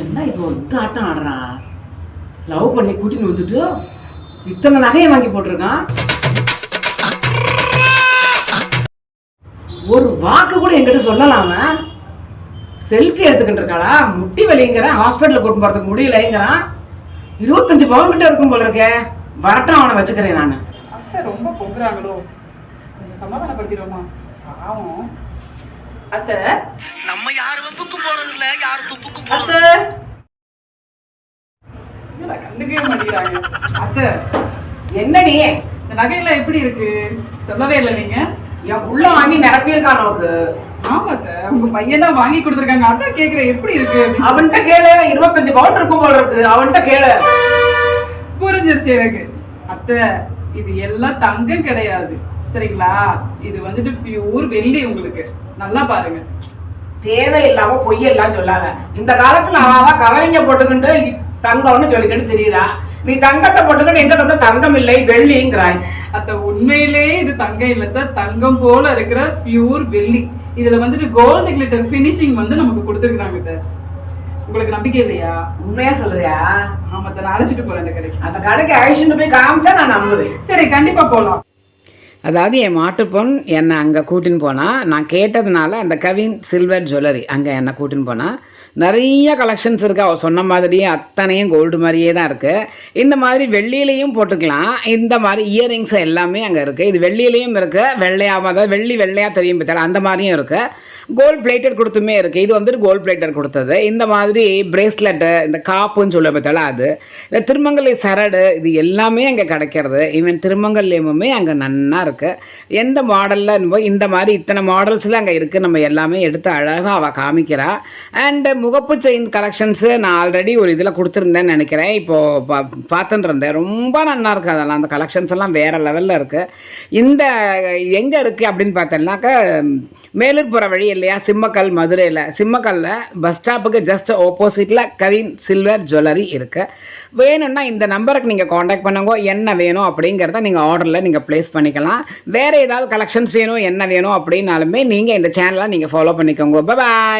என்ன இப்போ இந்த ஆட்டம் ஆடுறா? லவ் பண்ணி கூட்டின்னு வந்துட்டு இத்தனை நகையை வாங்கி போட்டிருக்கான். ஒரு வாக்கு கூட என்கிட்ட சொல்லலாம செல்ஃபி எடுத்துக்கிட்டு இருக்காளா? முட்டி வலிங்கிற ஹாஸ்பிட்டலுக்கு கூட்டு போறதுக்கு முடியலைங்கிறான். இருபத்தஞ்சு பவுன் கிட்ட இருக்கும் போல இருக்கே. வரட்டும் அவனை வச்சுக்கிறேன் நான். அத்தை ரொம்ப பொங்குறாங்களோ? கொஞ்சம் சமாதானப்படுத்திடுவோமா? பாவம். அத்தை. நம்ம யார் வம்புக்கும் போறது இல்ல யார் துப்புக்கும் அத்தை. என்னடா கண்டுக்கவே மாட்டேங்கிறாங்க. அத்தை என்னடி? இந்த நகையெல்லாம் எப்படி இருக்கு? சொல்லவே இல்லை நீங்க. உள்ள வாங்கி நிரப்பியிருக்கான் நமக்கு? ஆமா அத்தை உங்க பையன் தான் வாங்கி கொடுத்துருக்காங்க. அதான் கேக்குறேன் எப்படி இருக்கு. அவன்கிட்ட கேளு இருபத்தஞ்சு பவுன் இருக்கும் போல இருக்கு. அவன்கிட்ட கேளு. புரிஞ்சிருச்சு எனக்கு. அத்தை இது எல்லாம் தங்கம் கிடையாது. சரிங்களா? இது வந்துட்டு பியூர் வெள்ளி உங்களுக்கு. நல்லா பாருங்க. தேவையில்லாம பொய்யெல்லாம் சொல்லாத. இந்த காலத்துல அவ கவரிங்க போட்டுக்கிட்டு தங்கம்னு சொல்லிக்கிட்டு தெரியுதா நீ தங்கத்தை போட்டுக்கிட்டு எங்கிட்ட வந்து தங்கம் இல்லை வெள்ளிங்கிறாய். அத்த உண்மையிலேயே இது தங்கம் இல்லத்த தங்கம் போல இருக்கிற பியூர் வெள்ளி. இதுல வந்துட்டு கோல்டு கிளிட்டர் ஃபினிஷிங் வந்து நமக்கு கொடுத்துருக்காங்க. உங்களுக்கு நம்பிக்கை இல்லையா? உண்மையா சொல்றியா? ஆமா அழைச்சிட்டு போறேன் இந்த கடைக்கு. அந்த கடைக்கு அழிச்சுட்டு போய் காமிச்சா நான் நம்புவேன். சரி கண்டிப்பா போலாம். அதாவது என் மாட்டுப்பொன் என்னை அங்கே கூட்டின்னு போனால் நான் கேட்டதுனால அந்த கவின் சில்வர் ஜுவல்லரி அங்கே என்னை கூட்டின்னு போனால் நிறைய கலெக்ஷன்ஸ் இருக்குது அவள் சொன்ன மாதிரியே அத்தனையும் கோல்டு மாதிரியே தான் இருக்குது இந்த மாதிரி வெள்ளியிலையும் போட்டுக்கலாம். இந்த மாதிரி இயரிங்ஸ் எல்லாமே அங்கே இருக்குது இது வெள்ளியிலையும் இருக்குது வெள்ளையாக அதாவது வெள்ளி வெள்ளையாக தெரியும் பார்த்தா அந்த மாதிரியும் இருக்குது கோல்ட் பிளேட்டட் கொடுத்துமே இருக்குது இது வந்துட்டு கோல்டு பிளேட்டட் கொடுத்தது. இந்த மாதிரி பிரேஸ்லெட்டு இந்த காப்புன்னு சொல்ல பார்த்தாலும் அது. இந்த திருமங்கலை சரடு இது எல்லாமே அங்கே கிடைக்கிறது. ஈவன் திருமங்கல்யமுமே அங்கே நன்னா இருக்குது எந்த மாடலில் இந்த மாதிரி இத்தனை மாடல்ஸில் அங்கே இருக்குது நம்ம எல்லாமே எடுத்து அழகாக அவள் காமிக்கிறா. அண்டு முகப்பு செயின் கலெக்ஷன்ஸு நான் ஆல்ரெடி ஒரு இதில் கொடுத்துருந்தேன்னு நினைக்கிறேன். இப்போது பா பார்த்துட்டு இருந்தேன். ரொம்ப நல்லா இருக்குது அதெல்லாம். அந்த கலெக்ஷன்ஸ் எல்லாம் வேறு லெவலில் இருக்குது இந்த எங்கே இருக்குது அப்படின்னு பார்த்தோம்னாக்கா மேலூர் போகிற வழி இல்லையா? சிம்மக்கல் மதுரையில். சிம்மக்கல்லில் பஸ் ஸ்டாப்புக்கு ஜஸ்ட் ஆப்போசிட்டில் கவின் சில்வர் ஜுவல்லரி இருக்குது வேணும்னா இந்த நம்பருக்கு நீங்கள் காண்டாக்ட் பண்ணுங்க. என்ன வேணும் அப்படிங்கிறத நீங்கள் ஆர்டரில் நீங்கள் ப்ளேஸ் பண்ணிக்கலாம். வேறு ஏதாவது கலெக்ஷன்ஸ் வேணும் என்ன வேணும் அப்படின்னாலுமே நீங்கள் இந்த சேனலை நீங்கள் ஃபாலோ பண்ணிக்கோங்க. பாய்